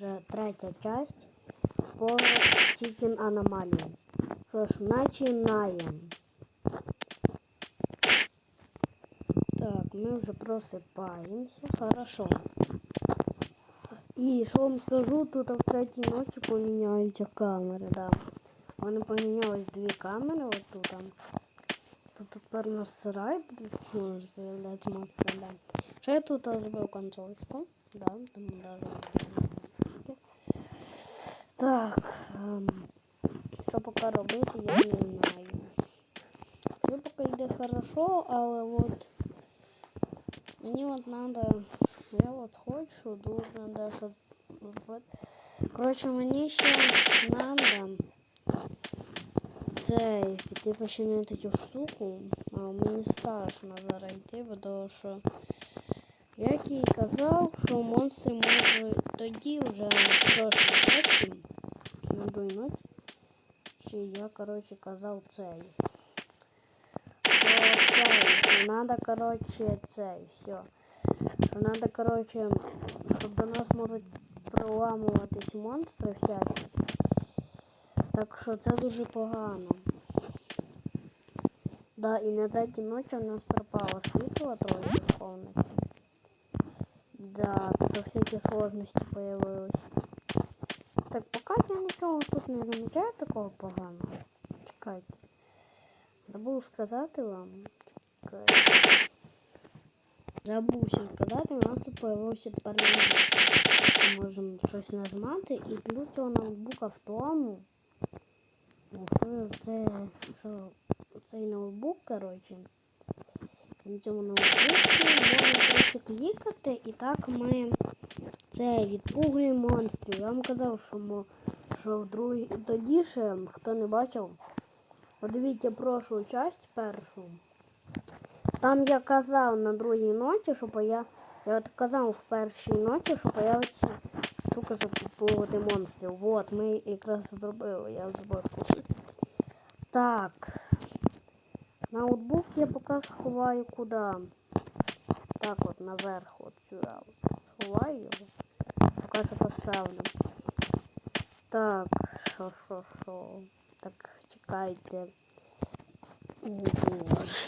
вже третя часть по Chicken Anomaly. Що ж, починаємо. Так, ми вже просипаємося. Хорошо. І що вам скажу, тут в третій ночі поміняються камери, да. Вони помінялись дві камери от тут. там. Тут тепер у нас сарай буде ну, з'являється монстр, да. Ще я тут зробив консольку, да, тому даже Так, ем, що поки робити, я не знаю. Все поки йде хорошо, але от мені от надо, я от хочу дуже, да, щоб от. Коротше, мені ще надо цей піти починити цю штуку, а мені страшно зараз йти, тому що як і казав, що монстри можуть тоді вже трошки ночі, на другій ночі, чи я, коротше, казав цей. Що цей, що надо, коротше, цей, все. Що надо, коротше, щоб до нас можуть проламуватись монстри всякі. Так що це дуже погано. Да, і на третій ночі у нас пропало світло трохи в комнаті. Да, то всякі сложності появились. Так, поки я нічого тут не замічаю такого поганого. Чекайте. Забув сказати вам. Чекайте. Забувся сказати, у нас тут появився тепер. Ми можемо щось нажимати і плюс цього ноутбука в тому. Що це, що цей ноутбук, коротше, на цьому ноутбуці можна просто клікати, і так ми це відпугуємо монстрів. Я вам казав, що, мо, що в другій тоді ще, хто не бачив, подивіться прошу часть першу. Там я казав на другій ночі, що я, я от казав в першій ночі, що появиться штука запугувати монстрів. Вот, ми якраз зробили, я зборку. Так. Ноутбук я поки сховаю куди. Так от наверх, от сюди. Сховаю його. Поки що поставлю. Так, що, що, що. Так, чекайте. О боже.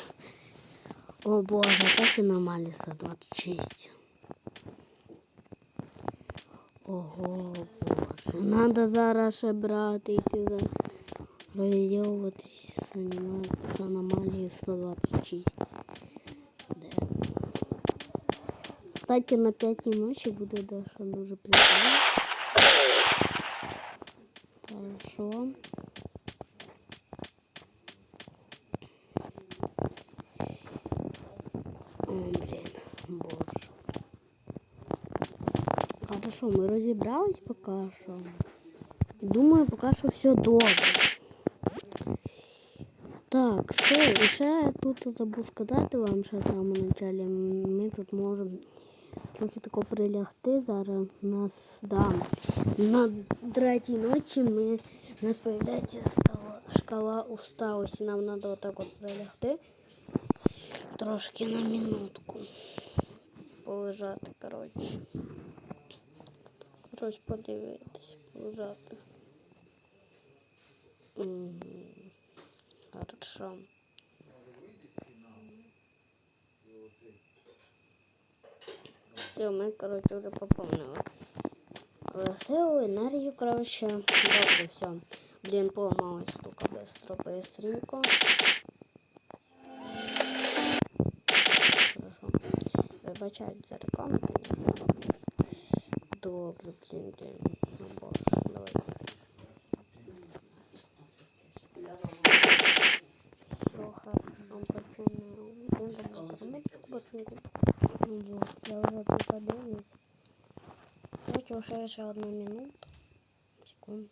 О боже, так і нормально 126. Ого, боже. Надо зараз ще брати йти за розділуватись з аніма- з аномалії 126. Кстати, на п'ятій ночі буде дещо дуже прикольно. Хорошо. О, блін, боже. Хорошо, ми розібрались поки що. Думаю, поки що все добре. Так, що, і ще я тут забув сказати вам, що там у началі ми тут можемо Трохи тако прилягти. Зараз нас да, на третій ночі ми, у нас з'являється шкала, шкала усталості. Нам треба отак от прилягти. Трошки на минутку. Полежати, коротше. Щось подивитись, полежати. Хорошо. Все, ми, коротше, вже поповнили. Але силу, енергію, коротше, добре, все. Блін, поламалась штука быстро, быстренько. Хорошо. Вибачають за рекламу, конечно. Добре, блін, блін. Ну, боже, давайте. Все хорошо, почему? Я забыл кнопочку посмотреть. Вот, я уже тут подивлюсь. Прошло еще одну минуту. Секунду.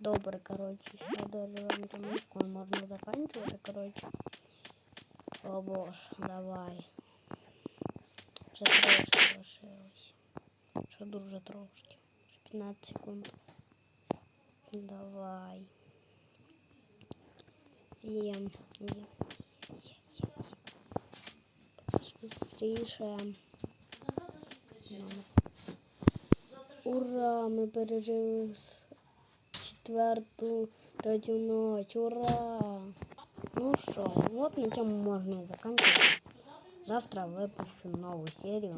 Добрый, короче. Еще даже вам минутку можно заканчивать, короче. О боже, давай. Сейчас. Что дружа трошки? 15 секунд. Давай. Ем, ем, ем, ем. Быстрее. Ура! Ми пережили четверту, третю ночь. Ура! Ну що, от на цьому можна і закінчити. Завтра випущу нову серію.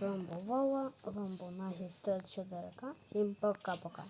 Вам вами був Вова, вам був наші 4К. Всім пока-пока.